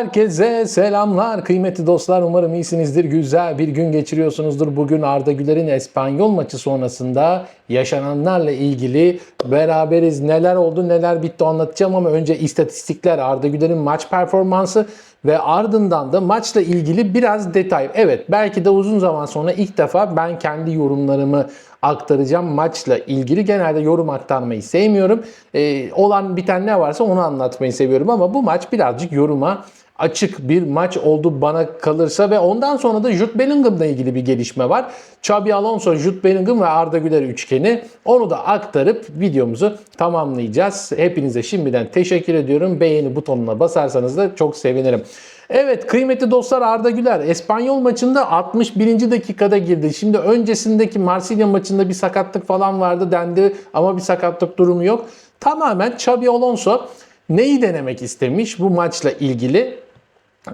Herkese selamlar kıymetli dostlar. Umarım iyisinizdir. Güzel bir gün geçiriyorsunuzdur. Bugün Arda Güler'in Espanyol maçı sonrasında yaşananlarla ilgili beraberiz. Neler oldu neler bitti anlatacağım ama önce istatistikler Arda Güler'in maç performansı ve ardından da maçla ilgili biraz detay. Evet belki de uzun zaman sonra ilk defa ben kendi yorumlarımı aktaracağım maçla ilgili. Genelde yorum aktarmayı sevmiyorum. Ee, olan biten ne varsa onu anlatmayı seviyorum ama bu maç birazcık yoruma açık bir maç oldu bana kalırsa ve ondan sonra da Jude Bellingham'la ilgili bir gelişme var. Xabi Alonso, Jude Bellingham ve Arda Güler üçgeni. Onu da aktarıp videomuzu tamamlayacağız. Hepinize şimdiden teşekkür ediyorum. Beğeni butonuna basarsanız da çok sevinirim. Evet kıymetli dostlar Arda Güler Espanyol maçında 61. dakikada girdi. Şimdi öncesindeki Marsilya maçında bir sakatlık falan vardı dendi ama bir sakatlık durumu yok. Tamamen Xabi Alonso neyi denemek istemiş bu maçla ilgili?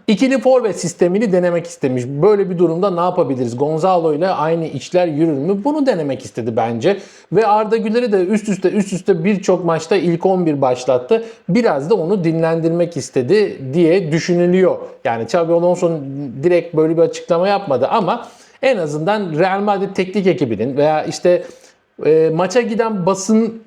İkili forvet sistemini denemek istemiş. Böyle bir durumda ne yapabiliriz? Gonzalo ile aynı işler yürür mü? Bunu denemek istedi bence. Ve Arda Güler'i de üst üste üst üste birçok maçta ilk 11 başlattı. Biraz da onu dinlendirmek istedi diye düşünülüyor. Yani Xabi Alonso direkt böyle bir açıklama yapmadı ama en azından Real Madrid teknik ekibinin veya işte e, maça giden basın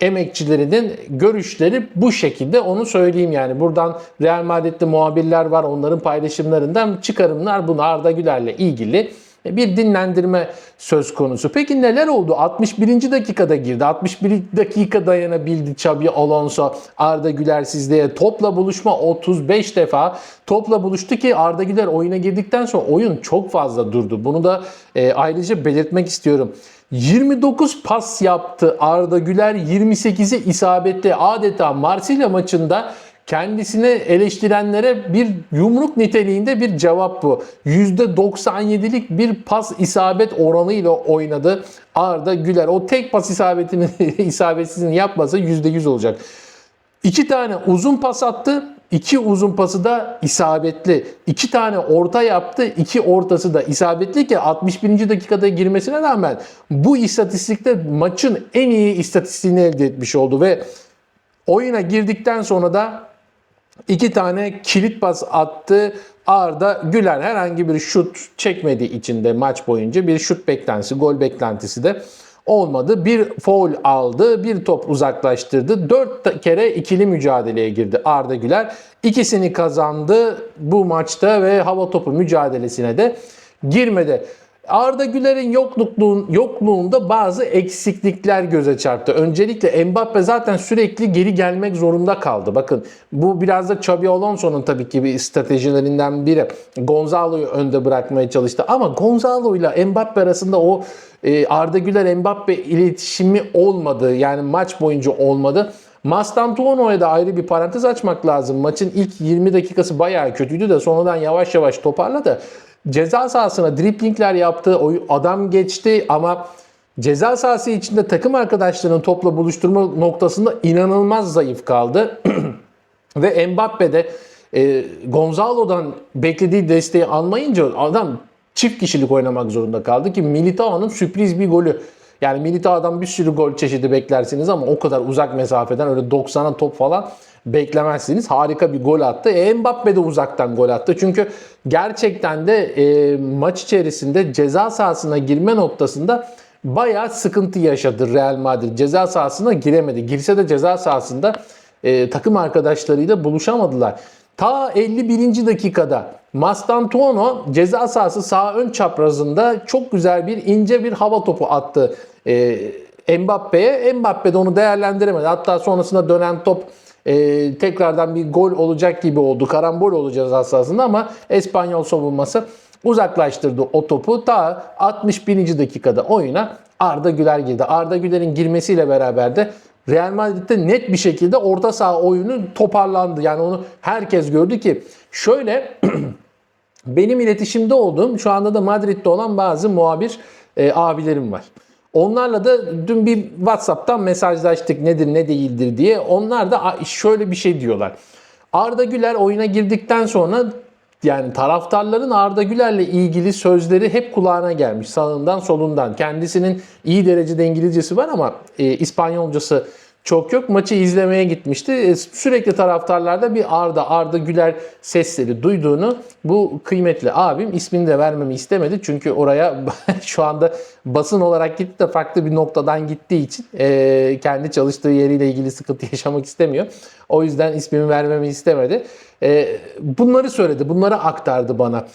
emekçilerinin görüşleri bu şekilde onu söyleyeyim yani. Buradan Real Madrid'de muhabirler var onların paylaşımlarından çıkarımlar bunu Arda Güler'le ilgili bir dinlendirme söz konusu. Peki neler oldu? 61. dakikada girdi. 61 dakika dayanabildi Xabi Alonso Arda Güler sizliğe. Topla buluşma 35 defa topla buluştu ki Arda Güler oyuna girdikten sonra oyun çok fazla durdu. Bunu da e, ayrıca belirtmek istiyorum. 29 pas yaptı Arda Güler 28'i isabetli adeta Marsilya maçında kendisine eleştirenlere bir yumruk niteliğinde bir cevap bu. %97'lik bir pas isabet oranıyla oynadı Arda Güler. O tek pas isabetini isabetsizini yapmasa %100 olacak. İki tane uzun pas attı. İki uzun pası da isabetli. İki tane orta yaptı. iki ortası da isabetli ki 61. dakikada girmesine rağmen bu istatistikte maçın en iyi istatistiğini elde etmiş oldu ve oyuna girdikten sonra da iki tane kilit pas attı. Arda Güler herhangi bir şut çekmediği için de maç boyunca bir şut beklentisi, gol beklentisi de olmadı. Bir foul aldı, bir top uzaklaştırdı. Dört kere ikili mücadeleye girdi Arda Güler. İkisini kazandı bu maçta ve hava topu mücadelesine de girmedi. Arda Güler'in yokluğun, yokluğunda bazı eksiklikler göze çarptı. Öncelikle Mbappe zaten sürekli geri gelmek zorunda kaldı. Bakın bu biraz da Xabi Alonso'nun tabii ki bir stratejilerinden biri. Gonzalo'yu önde bırakmaya çalıştı ama Gonzalo ile Mbappe arasında o e, Arda Güler Mbappe iletişimi olmadı. Yani maç boyunca olmadı. Mastantuono'ya da ayrı bir parantez açmak lazım. Maçın ilk 20 dakikası bayağı kötüydü de sonradan yavaş yavaş toparladı. Ceza sahasına driplingler yaptı. O adam geçti ama ceza sahası içinde takım arkadaşlarının topla buluşturma noktasında inanılmaz zayıf kaldı. Ve Mbappe de e, Gonzalo'dan beklediği desteği almayınca adam çift kişilik oynamak zorunda kaldı ki Militao'nun sürpriz bir golü. Yani Militao'dan bir sürü gol çeşidi beklersiniz ama o kadar uzak mesafeden öyle 90'a top falan beklemezsiniz. Harika bir gol attı. E, Mbappe de uzaktan gol attı. Çünkü gerçekten de e, maç içerisinde ceza sahasına girme noktasında bayağı sıkıntı yaşadı Real Madrid. Ceza sahasına giremedi. Girse de ceza sahasında e, takım arkadaşlarıyla buluşamadılar. Ta 51. dakikada Mastantuono ceza sahası sağ ön çaprazında çok güzel bir ince bir hava topu attı e, Mbappe'ye. Mbappe de onu değerlendiremedi. Hatta sonrasında dönen top e, tekrardan bir gol olacak gibi oldu. Karambol olacağız aslında ama Espanyol savunması uzaklaştırdı o topu. Ta 61. dakikada oyuna Arda Güler girdi. Arda Güler'in girmesiyle beraber de Real Madrid'de net bir şekilde orta saha oyunu toparlandı. Yani onu herkes gördü ki şöyle benim iletişimde olduğum şu anda da Madrid'de olan bazı muhabir e, abilerim var. Onlarla da dün bir WhatsApp'tan mesajlaştık nedir ne değildir diye. Onlar da şöyle bir şey diyorlar. Arda Güler oyuna girdikten sonra yani taraftarların Arda Güler'le ilgili sözleri hep kulağına gelmiş sağından solundan. Kendisinin iyi derecede İngilizcesi var ama e, İspanyolcası çok yok. Maçı izlemeye gitmişti. E, Sürekli taraftarlarda bir Arda, Arda Güler sesleri duyduğunu bu kıymetli abim ismini de vermemi istemedi. Çünkü oraya şu anda basın olarak gitti de farklı bir noktadan gittiği için e, kendi çalıştığı yeriyle ilgili sıkıntı yaşamak istemiyor. O yüzden ismimi vermemi istemedi. E, bunları söyledi, bunları aktardı bana.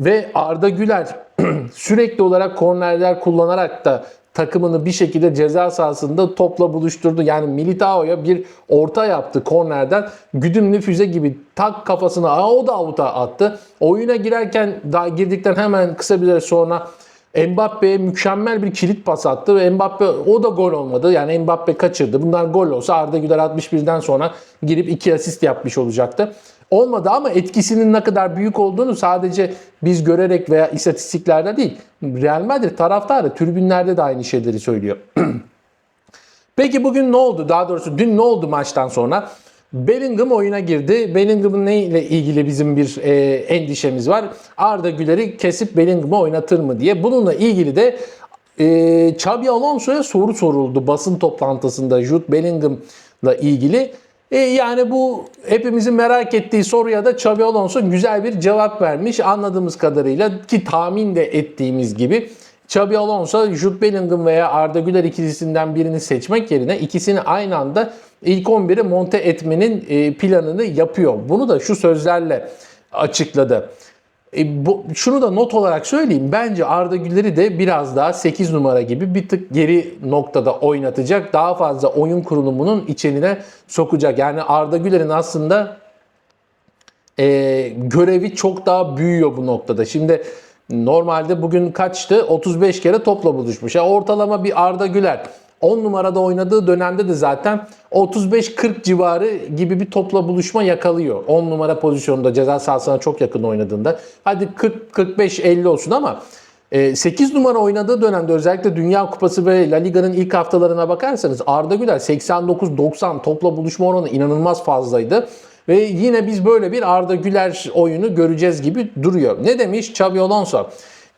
Ve Arda Güler sürekli olarak kornerler kullanarak da takımını bir şekilde ceza sahasında topla buluşturdu. Yani Militao'ya bir orta yaptı kornerden. Güdümlü füze gibi tak kafasına aa, o da avuta attı. Oyuna girerken daha girdikten hemen kısa bir süre sonra Mbappe'ye mükemmel bir kilit pas attı ve Mbappe o da gol olmadı. Yani Mbappe kaçırdı. Bunlar gol olsa Arda Güler 61'den sonra girip 2 asist yapmış olacaktı. Olmadı ama etkisinin ne kadar büyük olduğunu sadece biz görerek veya istatistiklerde değil. Real Madrid taraftarı tribünlerde de aynı şeyleri söylüyor. Peki bugün ne oldu? Daha doğrusu dün ne oldu maçtan sonra? Bellingham oyuna girdi. Bellingham'ın ne ile ilgili bizim bir e, endişemiz var. Arda Güler'i kesip Bellingham'ı oynatır mı diye. Bununla ilgili de e, Xabi Alonso'ya soru soruldu basın toplantısında Jude Bellingham'la ilgili. E, yani bu hepimizin merak ettiği soruya da Xabi Alonso güzel bir cevap vermiş. Anladığımız kadarıyla ki tahmin de ettiğimiz gibi Xabi Alonso, Jude Bellingham veya Arda Güler ikilisinden birini seçmek yerine ikisini aynı anda ilk 11'e monte etmenin e, planını yapıyor. Bunu da şu sözlerle açıkladı. E, bu, şunu da not olarak söyleyeyim. Bence Arda Güler'i de biraz daha 8 numara gibi bir tık geri noktada oynatacak. Daha fazla oyun kurulumunun içine sokacak. Yani Arda Güler'in aslında e, görevi çok daha büyüyor bu noktada. Şimdi normalde bugün kaçtı? 35 kere topla buluşmuş. Yani ortalama bir Arda Güler 10 numarada oynadığı dönemde de zaten 35-40 civarı gibi bir topla buluşma yakalıyor. 10 numara pozisyonunda ceza sahasına çok yakın oynadığında. Hadi 40-45-50 olsun ama 8 numara oynadığı dönemde özellikle Dünya Kupası ve La Liga'nın ilk haftalarına bakarsanız Arda Güler 89-90 topla buluşma oranı inanılmaz fazlaydı. Ve yine biz böyle bir Arda Güler oyunu göreceğiz gibi duruyor. Ne demiş Xabi Alonso?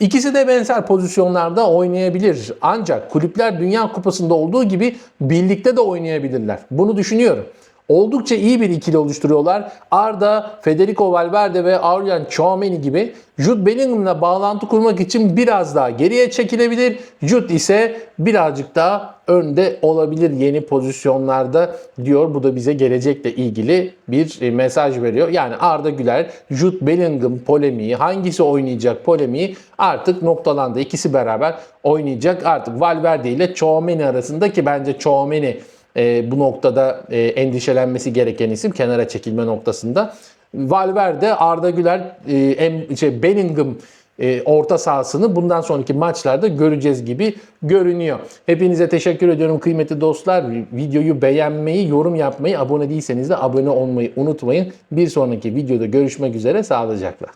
İkisi de benzer pozisyonlarda oynayabilir. Ancak kulüpler Dünya Kupası'nda olduğu gibi birlikte de oynayabilirler. Bunu düşünüyorum. Oldukça iyi bir ikili oluşturuyorlar. Arda, Federico Valverde ve Aurelien Tchouameni gibi Jude Bellingham'la bağlantı kurmak için biraz daha geriye çekilebilir. Jude ise birazcık daha önde olabilir yeni pozisyonlarda diyor. Bu da bize gelecekle ilgili bir mesaj veriyor. Yani Arda Güler, Jude Bellingham polemiği, hangisi oynayacak polemiği artık noktalandı. İkisi beraber oynayacak. Artık Valverde ile Tchouameni arasında ki bence Tchouameni e, bu noktada e, endişelenmesi gereken isim kenara çekilme noktasında. Valverde, Arda Güler, e, em, şey, Bellingham e, orta sahasını bundan sonraki maçlarda göreceğiz gibi görünüyor. Hepinize teşekkür ediyorum kıymetli dostlar. Videoyu beğenmeyi, yorum yapmayı, abone değilseniz de abone olmayı unutmayın. Bir sonraki videoda görüşmek üzere. Sağlıcakla.